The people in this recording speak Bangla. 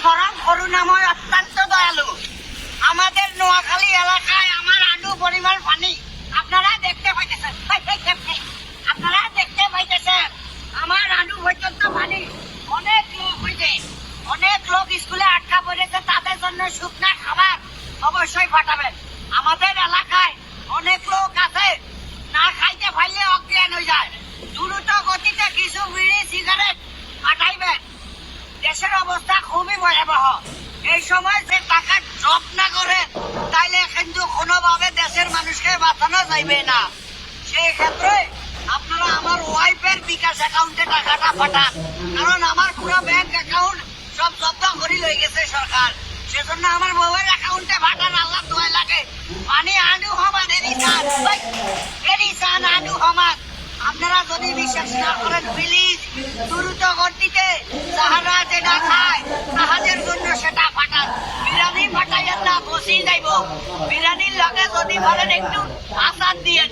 করুণাময় অত্যন্ত দয়ালু। আমাদের নোয়াখালী এলাকায় আমার আলু পরিমাণ পানি। আপনারা দেখতে পাইতেছেন। আপনারা দেখতে পাইতেছেন, আমার আলু পর্যন্ত পানি অনেক লোক হয়েছে অনেক লোক স্কুলে আটকা পড়েছে, তাদের জন্য শুকনা খাবার অবশ্যই পাঠাবেন। আমাদের এলাকায় অনেক লোক আছে, না খাইতে পারলে অজ্ঞান হয়ে যায়। দ্রুত গতিতে কিছু বিড়ি, সিগারেট দেশের অবস্থা খুবই ভয়াবহ। এই সময় যে টাকা জব না করে, তাইলে কিন্তু কোনোভাবে দেশের মানুষকে বাঁচানো যাইবে না। সেই ক্ষেত্রে আপনারা আমার ওয়াইফের বিকাশ অ্যাকাউন্টে টাকাটা পাঠান। কারণ আমার পুরো ব্যাংক অ্যাকাউন্ট সব জব্দ করে লই গেছে সরকার। সেজন্য আমার মোবাইল অ্যাকাউন্টে পাঠান আল্লাহ দোয়া লাগে। মানে আনু হমান এরিসান এরিসান আনু হমান আপনারা যদি বিশ্বাস না করেন প্লিজ দ্রুত গতিতে যাহারা যাইব বিরিয়ানির লগে যদি বলেন একটু আচার দিয়ে।